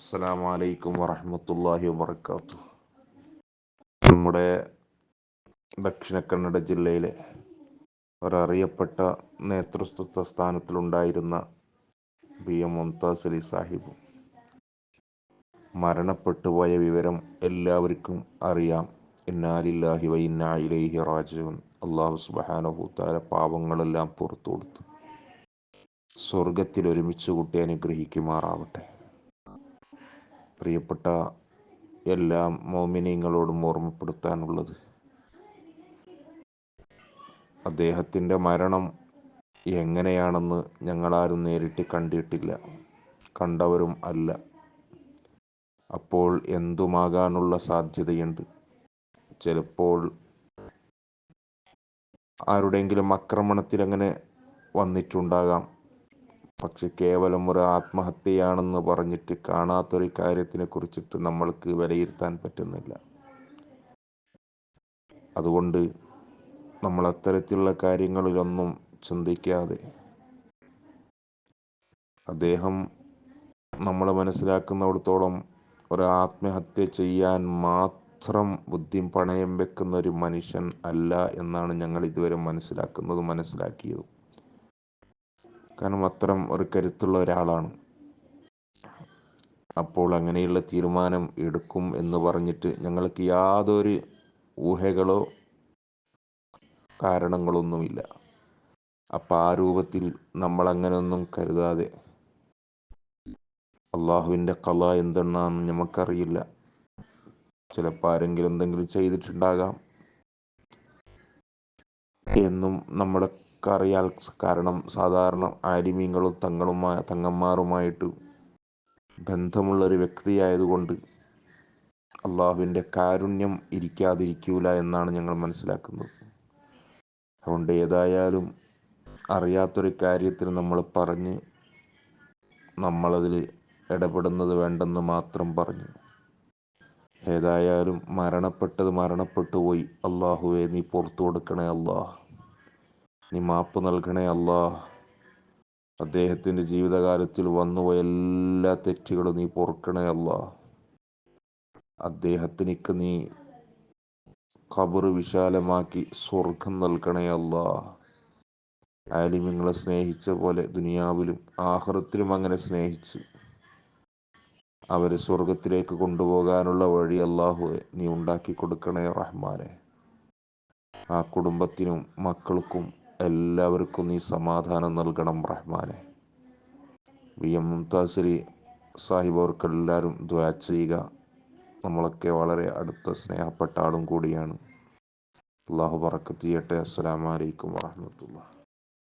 അസ്സലാമു അലൈക്കും വറഹ്മത്തുള്ളാഹി വബർക്കാത്തു നമ്മുടെ ദക്ഷിണ കന്നഡ ജില്ലയിലെ ഒരറിയപ്പെട്ട നേതൃത്വ സ്ഥാനത്തിലുണ്ടായിരുന്ന ബി എം മുംതാസ് അലി സാഹിബ് മരണപ്പെട്ടു പോയ വിവരം എല്ലാവർക്കും അറിയാം. ഇന്നാലില്ലാഹി വ ഇന്നാ ഇലൈഹി റാജിഊൻ. അള്ളാഹു സുബ്ഹാനഹു തആല പാപങ്ങളെല്ലാം പുറത്തു കൊടുത്തു. സ്വർഗത്തിൽ ഒരുമിച്ച് കൂട്ടി അനുഗ്രഹിക്കുമാറാവട്ടെ. പ്രിയപ്പെട്ട എല്ലാ മോമിനിയങ്ങളോടും ഓർമ്മപ്പെടുത്താനുള്ളത്. അദ്ദേഹത്തിന്റെ മരണം എങ്ങനെയാണെന്ന് ഞങ്ങളാരും നേരിട്ട് കണ്ടിട്ടില്ല. കണ്ടവരും അല്ല. അപ്പോൾ എന്തുമാകാനുള്ള സാധ്യതയുണ്ട്? ചിലപ്പോൾ ആരുടെയെങ്കിലും ആക്രമണത്തിൽ അങ്ങനെ വന്നിട്ടുണ്ടാകാം? പക്ഷെ കേവലം ഒരു ആത്മഹത്യയാണെന്ന് പറഞ്ഞിട്ട് കാണാത്തൊരു കാര്യത്തിനെ കുറിച്ചിട്ട് നമ്മൾക്ക് വിലയിരുത്താൻ പറ്റുന്നില്ല. അതുകൊണ്ട് നമ്മൾ അത്തരത്തിലുള്ള കാര്യങ്ങളിലൊന്നും ചിന്തിക്കാതെ അദ്ദേഹം നമ്മൾ മനസ്സിലാക്കുന്നിടത്തോളം ഒരു ആത്മഹത്യ ചെയ്യാൻ മാത്രം ബുദ്ധിയും പണയം വെക്കുന്ന ഒരു മനുഷ്യൻ അല്ല എന്നാണ് ഞങ്ങൾ ഇതുവരെ മനസ്സിലാക്കുന്നതും മനസ്സിലാക്കിയതും. കാരണം അത്തരം ഒരു കരുത്തുള്ള ഒരാളാണ്. അപ്പോൾ അങ്ങനെയുള്ള തീരുമാനം എടുക്കും എന്ന് പറഞ്ഞിട്ട് ഞങ്ങൾക്ക് യാതൊരു ഊഹകളോ കാരണങ്ങളൊന്നുമില്ല. അപ്പം ആ രൂപത്തിൽ നമ്മൾ അങ്ങനെയൊന്നും കരുതാതെ അള്ളാഹുവിന്റെ കല എന്തെന്നാന്ന് നമുക്കറിയില്ല ചിലപ്പോൾ ആരെങ്കിലും എന്തെങ്കിലും ചെയ്തിട്ടുണ്ടാകാം. എന്നും നമ്മളൊക്കെ അറിയാൽ കാരണം സാധാരണ ആലിമീങ്ങളും തങ്ങളുമായ തങ്ങന്മാരുമായിട്ട് ബന്ധമുള്ള ഒരു വ്യക്തിയായതുകൊണ്ട് അള്ളാഹുവിന്റെ കാരുണ്യം ഇരിക്കാതിരിക്കൂല എന്നാണ് ഞങ്ങൾ മനസ്സിലാക്കുന്നത്. അതുകൊണ്ട് ഏതായാലും അറിയാത്തൊരു കാര്യത്തിന് നമ്മൾ പറഞ്ഞ് നമ്മളതിൽ ഇടപെടുന്നത് വേണ്ടെന്ന് മാത്രം പറഞ്ഞു ഏതായാലും മരണപ്പെട്ടത് മരണപ്പെട്ടു പോയി. അള്ളാഹുവെ നീ പുറത്തു കൊടുക്കണേ അള്ളാഹ്. നീ മാപ്പ് നൽകണേ അല്ലാ അദ്ദേഹത്തിന്റെ ജീവിതകാലത്തിൽ വന്നുപോയ എല്ലാ തെറ്റുകളും നീ പൊറുക്കണേ അല്ല അദ്ദേഹത്തിനിക്ക് നീ ഖബർ വിശാലമാക്കി സ്വർഗം നൽകണേ അല്ല ആലിമ്യങ്ങളെ സ്നേഹിച്ച പോലെ ദുനിയാവിലും ആഹൃത്തിലും അങ്ങനെ സ്നേഹിച്ച് അവരെ സ്വർഗത്തിലേക്ക് കൊണ്ടുപോകാനുള്ള വഴി അള്ളാഹുവെ നീ ഉണ്ടാക്കി കൊടുക്കണേ റഹ്മാനെ. ആ കുടുംബത്തിനും മക്കൾക്കും എല്ലാവർക്കും നീ സമാധാനം നൽകണം റഹ്മാനെ. വി എം മുംതാസരി സാഹിബ് അവർക്കെല്ലാവരും ദ്വാ ചെയ്യുക. നമ്മളൊക്കെ വളരെ അടുത്ത സ്നേഹപ്പെട്ട ആളും കൂടിയാണ്. അള്ളാഹു പറക്കത്ത് ചെയ്യട്ടെ. അസ്സലാമലൈക്കും വാഹമത്തുള്ള